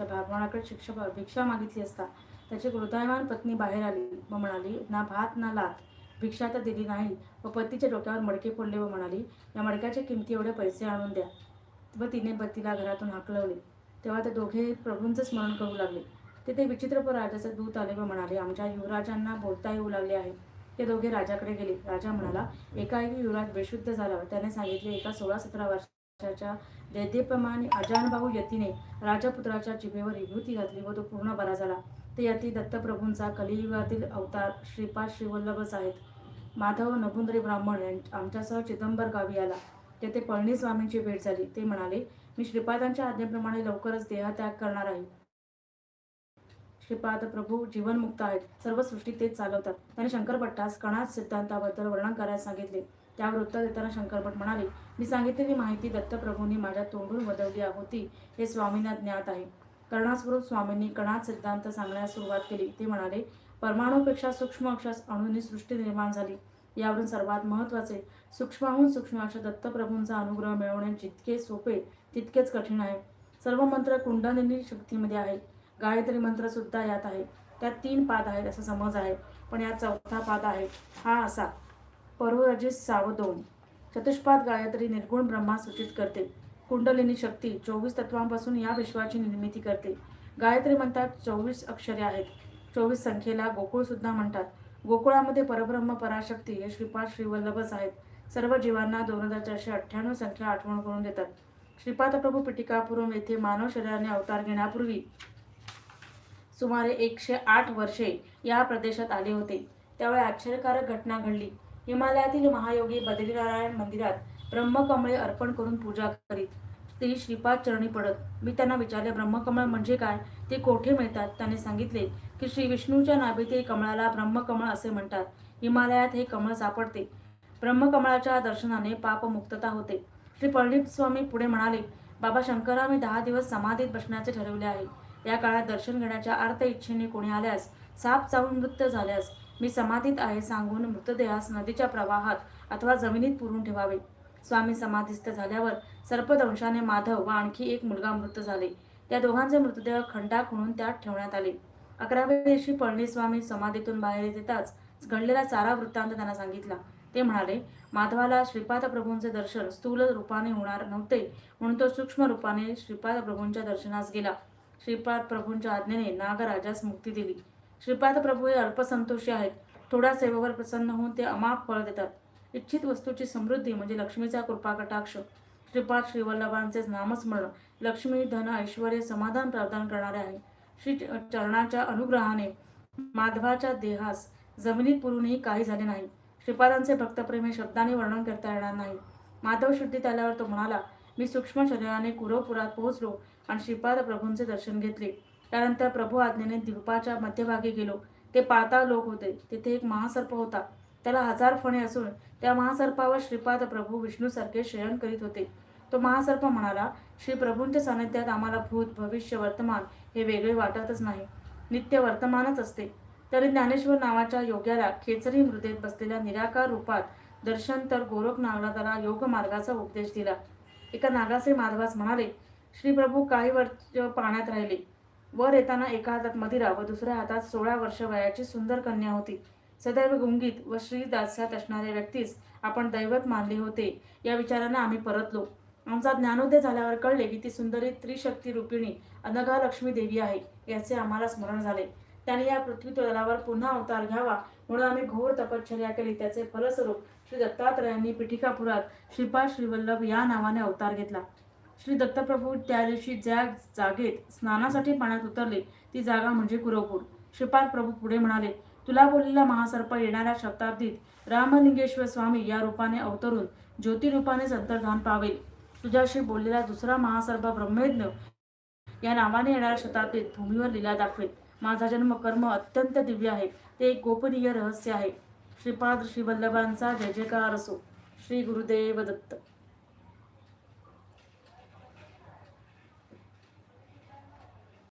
राजा ब्राह्मणाकडे शिक्षा भिक्षा मागितली असता त्याची हृदयमान पत्नी बाहेर आली व म्हणाली ना भात ना लात भिक्षा तर दिली नाही. व पतीच्या डोक्यावर मडके फोडले व म्हणाली या मडक्याच्या किमती एवढे पैसे आणून द्या. व तिने पतीला घरातून हाकलवले. तेव्हा ते दोघे प्रभूंचे स्मरण करू लागले. तेथे विचित्रपूर राजाचे दूत आले व म्हणाले आमच्या युवराजांना बोलता येऊ लागले आहे. ते दोघे राजाकडे गेले. राजा म्हणाला एकाएकी युवराज बेशुद्ध झाला त्याने सांगितले एका सोळा सतरा वर्षाच्या दैदेप्रमाणे अजानभाऊ यतीने राजपुत्राच्या जिभेवर विभूती घातली व तो पूर्ण बरा झाला. ते यती दत्तप्रभूंचा कलियुगातील अवतार श्रीपाद श्रीवल्लभच आहेत माधव नभुंद्री ब्राह्मण यांच्या- आमच्यासह चिदंबर गावी आला. तेथे पळणीस्वामींची भेट झाली. ते म्हणाले मी श्रीपादांच्या आज्ञेप्रमाणे लवकरच देहत्याग करणार आहे. श्रीपाद प्रभू जीवनमुक्त आहेत. सर्व सृष्टी तेच चालवतात. त्याने शंकरपट्टास कणाच सिद्धांताबद्दल वर्णन करायला सांगितले. त्या वृत्त देताना शंकरभट म्हणाले मी सांगितलेली माहिती दत्तप्रभूंनी माझ्या तोंडून वदवली होती हे स्वामींना ज्ञात आहे. कर्णास्वरूप स्वामींनी कणात सिद्धांत सांगण्यास सुरुवात केली. ते म्हणाले परमाणूपेक्षा सूक्ष्म अक्षास अणूंनी सृष्टी निर्माण झाली. यावरून सर्वात महत्त्वाचे सूक्ष्माहून सूक्ष्म अशा दत्तप्रभूंचा अनुग्रह मिळवणे जितके सोपे तितकेच कठीण आहे. सर्व मंत्र कुंडलिनी शक्तीमध्ये आहे. गायत्री मंत्र सुद्धा यात आहे. त्यात तीन पाद आहेत असा समज आहे. पण यात चौथा पाद आहे. हा असा. परोरजिस सावदोन. चतुष्पाद गायत्री निर्गुण ब्रह्मा सूचित करते. कुंडलिनी शक्ती चोवीस तत्वांपासून या विश्वाची निर्मिती करते. गायत्री म्हणतात चोवीस अक्षरे आहेत. चोवीस संख्येला गोकुळ सुद्धा म्हणतात. गोकुळामध्ये परब्रह्म पराशक्ती हे श्रीपाद श्रीवल्लभच आहेत. सर्व जीवांना दोन हजार चारशे अठ्ठ्याण्णव संख्या आठवण करून देतात. श्रीपाद प्रभू पिटिकापुरम येथे मानव शरीराने अवतार घेण्यापूर्वी सुमारे एकशे आठ वर्षे या प्रदेशात आले होते. त्यावेळी आश्चर्यकारक घटना घडली. हिमालयातील महायोगी बद्रीनारायण मंदिरात ब्रह्मकमळे अर्पण करून पूजा करीत. ते श्रीपाद चरणी पडत. मी त्यांना विचारले ब्रह्मकमळ म्हणजे काय? ते कोठे मिळतात? त्याने सांगितले की श्री विष्णूच्या नाभितील कमळाला ब्रह्मकमळ असे म्हणतात. हिमालयात हे कमळ सापडते. ब्रह्मकमळाच्या दर्शनाने पापमुक्तता होते. श्री पंडित स्वामी पुढे म्हणाले बाबा शंकरा मी दहा दिवस समाधीत बसण्याचे ठरवले आहे. या काळात दर्शन घेण्याच्या अर्थ इच्छेने कोणी आल्यास साप चावून मृत्यू झाल्यास मी समाधीत आहे सांगून मृतदेहास नदीच्या प्रवाहात अथवा जमिनीत पुरून ठेवावे. स्वामी समाधीस्थ झाल्यावर सर्पदंशाने माधव व आणखी एक मुलगा मृत झाले. त्या दोघांचे मृतदेह खंडा खुणून त्यात ठेवण्यात आले. अकराव्या दिवशी पळणीस्वामी समाधीतून बाहेर येताच घडलेला सारा वृत्तांत त्यांना सांगितला. ते म्हणाले माधवाला श्रीपाद प्रभूंचे दर्शन स्थूल रूपाने होणार नव्हते म्हणून तो सूक्ष्म रूपाने श्रीपाद प्रभूंच्या दर्शनास गेला. श्रीपाद प्रभूंच्या आज्ञेने नागराजास मुक्ती दिली. श्रीपाद प्रभू हे अल्पसंतोषी आहेत. थोड्या सेवेवर प्रसन्न होऊन ते अमाप फळ देतात. इच्छित वस्तूची समृद्धी म्हणजे लक्ष्मीचा कृपा कटाक्ष श्रीपाद श्रीवल्लभांचे नामस्मरण लक्ष्मी धन ऐश्वर समाधान प्रदान करणारे आहे. श्री चरणाच्या अनुग्रहाने माधवाच्या देहास जमिनीत पुरूनही काही झाले नाही. श्रीपादांचे भक्तप्रेम हे शब्दाने वर्णन करता येणार नाही. माधव शुद्धीत आल्यावर तो म्हणाला मी सूक्ष्म शरीराने कुरवपुरात पोहोचलो आणि श्रीपाद प्रभूंचे दर्शन घेतले. त्यानंतर प्रभू आज्ञेने द्वीपाच्या मध्यभागी गेलो. ते पाताळ लोक होते. तिथे एक महासर्प होता. त्याला हजार फणे असून त्या महासर्पावर श्रीपाद प्रभू विष्णूसारखे शयन करीत होते. तो महासर्प म्हणाला श्री प्रभूंच्या सानिध्यात आम्हाला भूत भविष्य वर्तमान हे वेगळे वाटतच नाही. नित्य वर्तमानच असते. तरी ज्ञानेश्वर नावाच्या योग्याला खेचरी मृदेत बसलेल्या निराकार रूपात दर्शन तर गोरख नागनाथाला त्याला योग मार्गाचा उपदेश दिला. एका नागासे माधवास म्हणाले श्री प्रभू काही वर्ष पाण्यात राहिले. वर येताना एका हातात मदिरा व दुसऱ्या हातात सोळा वर्ष वयाची सुंदर कन्या होती. सदैव गुंगीत व श्रीदास्यात असणाऱ्या व्यक्तीस आपण दैवत मानले होते या विचारानं आम्ही परतलो. आमचा ज्ञानोदय झाल्यावर कळले की ती सुंदरी त्रिशक्ती रूपिणी अनघा लक्ष्मी देवी आहे याचे आम्हाला स्मरण झाले. त्याने या पृथ्वी तलावर पुन्हा अवतार घ्यावा म्हणून आम्ही घोर तपश्चर्या केली. त्याचे फलस्वरूप श्री दत्तात्रयांनी पिठिकापुरात श्रीपाद श्रीवल्लभ या नावाने अवतार घेतला. श्री दत्तप्रभू त्या दिवशी ज्या जागेत स्नानासाठी पाण्यात उतरले ती जागा म्हणजे कुरवपूर. श्रीपाद प्रभू पुढे म्हणाले तुला बोललेला महासर्प येणाऱ्या शताब्दीत रामलिंगेश्वर स्वामी या रूपाने अवतरून ज्योतिरूपानेच अंतर्धान पावेल. तुझ्याशी बोललेला दुसरा महासर्प ब्रह्मयज्ञ या नावाने येणाऱ्या शताब्दीत भूमीवर लीला दाखवेल. माझा जन्म कर्म अत्यंत दिव्य आहे. ते एक गोपनीय रहस्य आहे. श्रीपाद श्रीवल्लभांचा जय जयकार असो. श्री गुरुदेव दत्त.